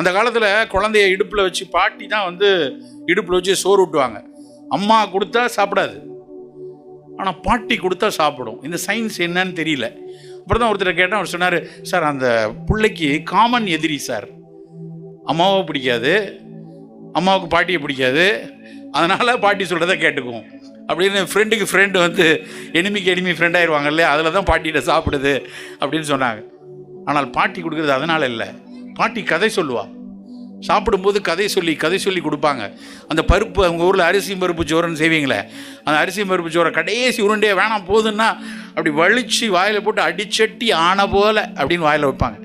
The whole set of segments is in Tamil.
அந்த காலத்தில் குழந்தைய இடுப்பில் வச்சு பாட்டி தான் வந்து இடுப்பில் வச்சு சோறு ஊட்டுவாங்க. அம்மா கொடுத்தா சாப்பிடாது. ஆனால் பாட்டி கொடுத்தா சாப்பிடும். இந்த சயின்ஸ் என்னன்னு தெரியல. அப்புறம் தான் ஒருத்தர் கேட்டால் அவர் சொன்னார் சார் அந்த பிள்ளைக்கு காமன் எதிரி சார். அம்மாவை பிடிக்காது. அம்மாவுக்கு பாட்டியை பிடிக்காது. அதனால் பாட்டி சொல்கிறத கேட்டுக்குவோம். அப்படின்னு ஃப்ரெண்டுக்கு ஃப்ரெண்டு வந்து எனிமிக்கு எனிமி ஃப்ரெண்டாயிருவாங்க இல்லையா? அதில் தான் பாட்டிகிட்ட சாப்பிடுது. அப்படின்னு சொன்னாங்க. ஆனால் பாட்டி கொடுக்குறது அதனால் இல்லை. பாட்டி கதை சொல்லுவா. சாப்பிடும்போது கதை சொல்லி கதை சொல்லி கொடுப்பாங்க. அந்த பருப்பு அவங்க ஊரில் அரிசி பருப்பு சோறுன்னு செய்வீங்களே அந்த அரிசி பருப்பு சோறை கடைசி உருண்டையே வேணாம் போதுன்னா அப்படி வலிச்சு வாயில் போட்டு அடிச்சட்டி ஆன போல அப்படின்னு வாயில் வைப்பாங்க.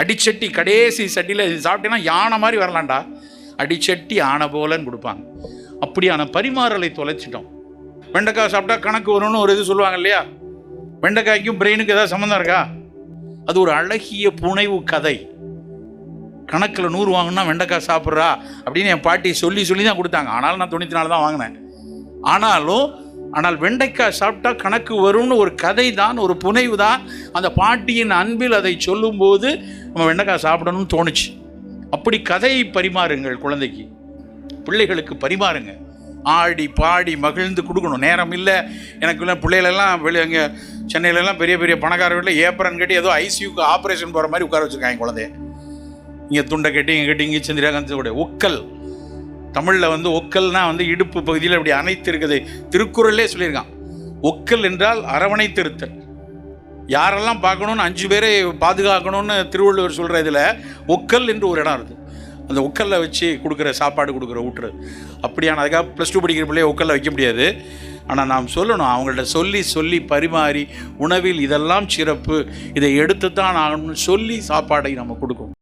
அடிச்சட்டி கடைசி சட்டியில் சாப்பிட்டேன்னா யானை மாதிரி வரலாண்டா அடிச்சட்டி ஆன போலன்னு கொடுப்பாங்க. அப்படியான பரிமாறலை தொலைச்சிட்டோம். வெண்டைக்காய் சாப்பிட்டா கணக்கு வரும்னு ஒரு இது சொல்லுவாங்க இல்லையா? வெண்டைக்காய்க்கும் பிரெயினுக்கு ஏதாவது சம்மந்தம் இருக்கா? அது ஒரு அழகிய புனைவு கதை. கணக்கில் நூறு வாங்கினா வெண்டைக்காய் சாப்பிட்றா அப்படின்னு என் பாட்டி சொல்லி சொல்லி தான் கொடுத்தாங்க. ஆனாலும் நான் தொண்ணூற்றி நாலு தான் வாங்கினேன். ஆனாலும் ஆனால் வெண்டைக்காய் சாப்பிட்டா கணக்கு வரும்னு ஒரு கதை தான் ஒரு புனைவு தான். அந்த பாட்டியின் அன்பில் அதை சொல்லும்போது நம்ம வெண்டைக்காய் சாப்பிடணும்னு தோணுச்சு. அப்படி கதையை பரிமாறுங்கள் குழந்தைக்கு. பிள்ளைகளுக்கு பரிமாறுங்க. ஆடி பாடி மகிழ்ந்து கொடுக்கணும். நேரம் இல்லை. எனக்கு இல்லை பிள்ளைகளெல்லாம் வெளியே அங்கே சென்னையிலலாம் பெரிய பெரிய பணக்கார வீட்டில் ஏப்ரன் கட்டி ஏதோ ஐசியூக்கு ஆப்ரேஷன் போகிற மாதிரி உட்கார வச்சுருக்காங்க குழந்தைய. இங்கே துண்டை கட்டி இங்கே கட்டி இங்கே கூட. ஒக்கல். தமிழில் வந்து ஒக்கல்னா வந்து இடுப்பு பகுதியில் அப்படி அனைத்து இருக்குது திருக்குறளே சொல்லியிருக்கான். ஒக்கல் என்றால் அரவணைத்திருத்தல் யாரெல்லாம் பார்க்கணும்னு அஞ்சு பேரை பாதுகாக்கணும்னு திருவள்ளுவர் சொல்கிற இதில் ஒக்கல் என்று ஒரு இடம் இருக்குது அந்த ஒக்கலில் வச்சு கொடுக்குற சாப்பாடு கொடுக்குற ஊட்டுறது அப்படியான அதுக்காக ப்ளஸ் டூ படிக்கிற பிள்ளைய ஒக்கலில் வைக்க முடியாது. ஆனால் நாம் சொல்லணும் அவங்கள்ட்ட சொல்லி சொல்லி பரிமாறி உணவில் இதெல்லாம் சிறப்பு இதை எடுத்து தான் ஆகணும்னு சொல்லி சாப்பாடை நம்ம கொடுக்கணும்.